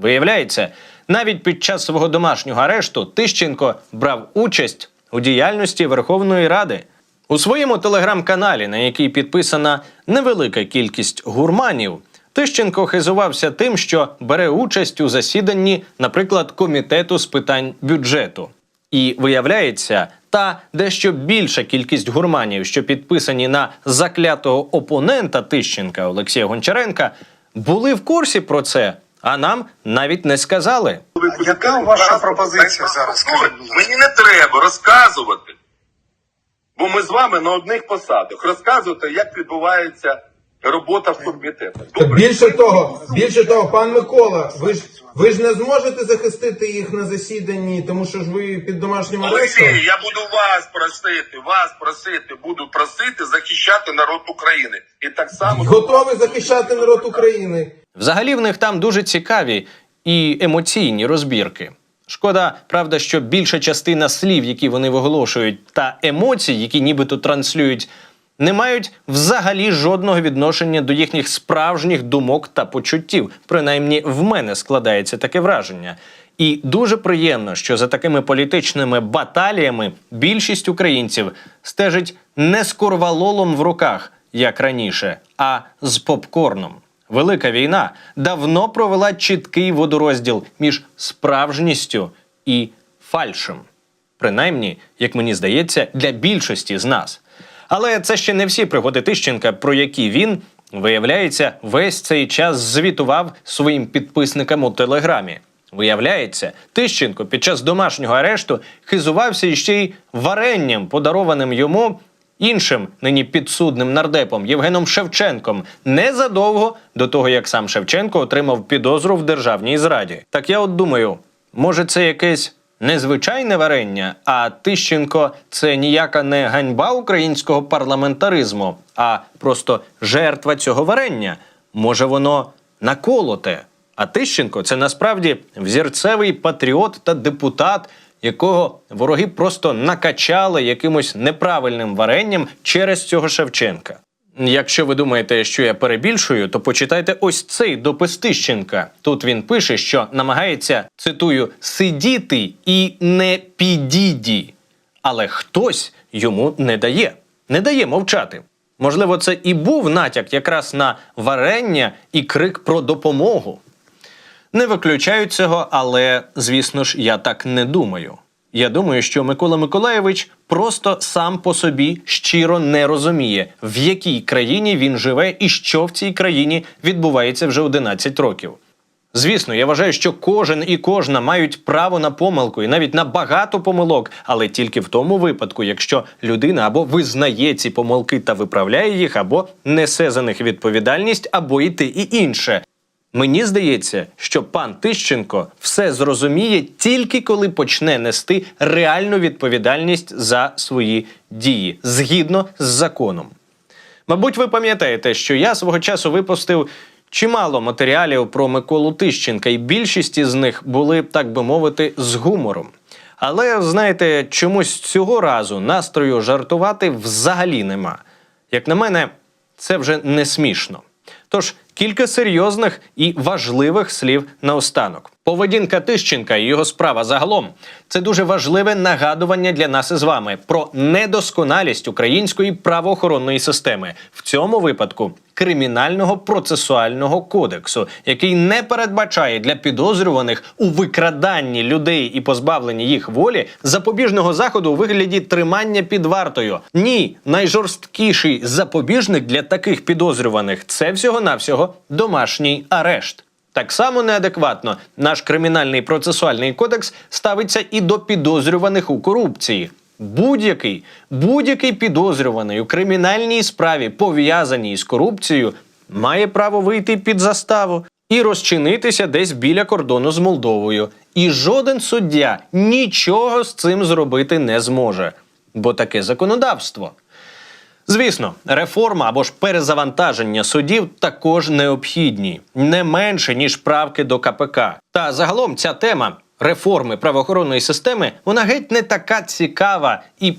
Виявляється, навіть під час свого домашнього арешту Тищенко брав участь у діяльності Верховної Ради. У своєму телеграм-каналі, на який підписана невелика кількість гурманів, Тищенко хизувався тим, що бере участь у засіданні, наприклад, комітету з питань бюджету. І виявляється, та дещо більша кількість гурманів, що підписані на заклятого опонента Тищенка Олексія Гончаренка, були в курсі про це, а нам навіть не сказали. Яка ваша пропозиція зараз? Скажіть, мені не треба розказувати. Бо ми з вами на одних посадах. Розказувати, як відбувається робота в комітетах. Добре? Більше того, більше того, пан Микола, ви ж ви ж не зможете захистити їх на засіданні, тому що ж ви під домашнім арештом. Олексій, я буду вас просити, вас просити, буду просити захищати народ України. І так само Готовий захищати народ України. Взагалі в них там дуже цікаві і емоційні розбірки. Шкода, правда, що більша частина слів, які вони виголошують, та емоцій, які нібито транслюють, не мають взагалі жодного відношення до їхніх справжніх думок та почуттів. Принаймні, в мене складається таке враження. І дуже приємно, що за такими політичними баталіями більшість українців стежить не з корвалолом в руках, як раніше, а з попкорном. Велика війна давно провела чіткий водорозділ між справжністю і фальшем. Принаймні, як мені здається, для більшості з нас. Але це ще не всі пригоди Тищенка, про які він, виявляється, весь цей час звітував своїм підписникам у телеграмі. Виявляється, Тищенко під час домашнього арешту хизувався іще й варенням, подарованим йому іншим нині підсудним нардепом Євгеном Шевченком незадовго до того, як сам Шевченко отримав підозру в державній зраді. Так я от думаю, може, це якесь незвичайне варення, а Тищенко це ніяка не ганьба українського парламентаризму, а просто жертва цього варення. Може, воно наколоте. А Тищенко це насправді взірцевий патріот та депутат, якого вороги просто накачали якимось неправильним варенням через цього Шевченка. Якщо ви думаєте, що я перебільшую, то почитайте ось цей допис Тищенка. Тут він пише, що намагається цитую сидіти і не підіді, але хтось йому не дає, не дає мовчати. Можливо, це і був натяк якраз на варення і крик про допомогу. Не виключаю цього, але звісно ж, я так не думаю. Я думаю, що Микола Миколаєвич просто сам по собі щиро не розуміє, в якій країні він живе і що в цій країні відбувається вже 11 років. Звісно, я вважаю, що кожен і кожна мають право на помилку і навіть на багато помилок, але тільки в тому випадку, якщо людина або визнає ці помилки та виправляє їх, або несе за них відповідальність, або і те, і інше. Мені здається, що пан Тищенко все зрозуміє тільки коли почне нести реальну відповідальність за свої дії згідно з законом. Мабуть, ви пам'ятаєте, що я свого часу випустив чимало матеріалів про Миколу Тищенка, і більшість із них були, так би мовити, з гумором. Але знаєте, чомусь цього разу настрою жартувати взагалі нема. Як на мене, це вже не смішно. Тож кілька серйозних і важливих слів наостанок. Поведінка Тищенка і його справа загалом це дуже важливе нагадування для нас із вами про недосконалість української правоохоронної системи, в цьому випадку кримінального процесуального кодексу, який не передбачає для підозрюваних у викраданні людей і позбавленні їх волі запобіжного заходу у вигляді тримання під вартою. Ні, найжорсткіший запобіжник для таких підозрюваних це всього-навсього домашній арешт. Так само неадекватно наш кримінальний процесуальний кодекс ставиться і до підозрюваних у корупції. Будь-який будь-який підозрюваний у кримінальній справі, пов'язаній з корупцією, має право вийти під заставу і розчинитися десь біля кордону з Молдовою. І жоден суддя нічого з цим зробити не зможе, бо таке законодавство. Звісно, реформа або ж перезавантаження судів також необхідні, не менше ніж правки до КПК. Та загалом ця тема реформи правоохоронної системи вона геть не така цікава і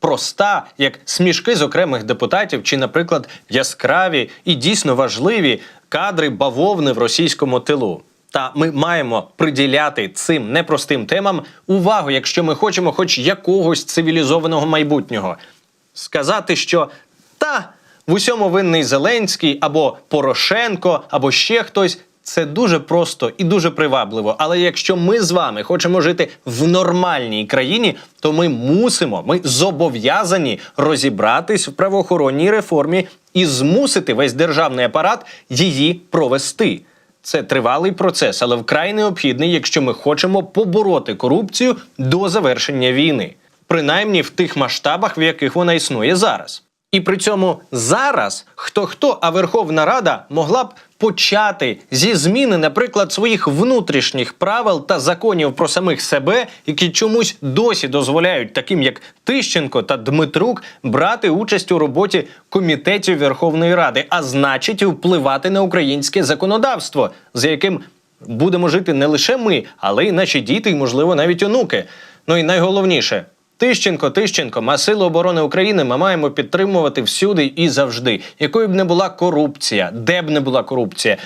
проста, як смішки з окремих депутатів, чи, наприклад, яскраві і дійсно важливі кадри бавовни в російському тилу. Та ми маємо приділяти цим непростим темам увагу, якщо ми хочемо хоч якогось цивілізованого майбутнього. Сказати, що та в усьому винний Зеленський або Порошенко, або ще хтось. Це дуже просто і дуже привабливо. Але якщо ми з вами хочемо жити в нормальній країні, то ми мусимо, ми зобов'язані розібратись в правоохоронній реформі і змусити весь державний апарат її провести. Це тривалий процес, але вкрай необхідний, якщо ми хочемо побороти корупцію до завершення війни, принаймні в тих масштабах, в яких вона існує зараз. І при цьому зараз хто хто, а Верховна Рада могла б почати зі зміни, наприклад, своїх внутрішніх правил та законів про самих себе, які чомусь досі дозволяють таким як Тищенко та Дмитрук брати участь у роботі комітетів Верховної Ради, а значить, впливати на українське законодавство, за яким будемо жити не лише ми, але й наші діти, і, можливо, навіть онуки. Ну і найголовніше. Тищенко, Тищенко, а сили оборони України ми маємо підтримувати всюди і завжди. Якою б не була корупція, де б не була корупція.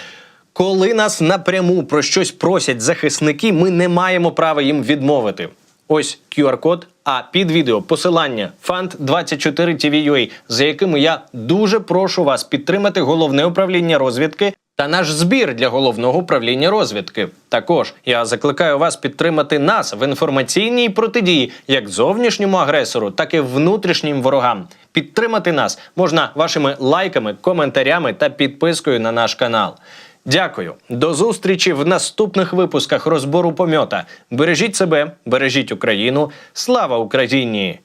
Коли нас напряму про щось просять захисники, ми не маємо права їм відмовити. Ось QR-код, а під відео посилання фанд 24 tvua за якими я дуже прошу вас підтримати головне управління розвідки та наш збір для головного управління розвідки. Також я закликаю вас підтримати нас в інформаційній протидії як зовнішньому агресору, так і внутрішнім ворогам. Підтримати нас можна вашими лайками, коментарями та підпискою на наш канал. Дякую, до зустрічі в наступних випусках розбору помьота. Бережіть себе, бережіть Україну. Слава Україні!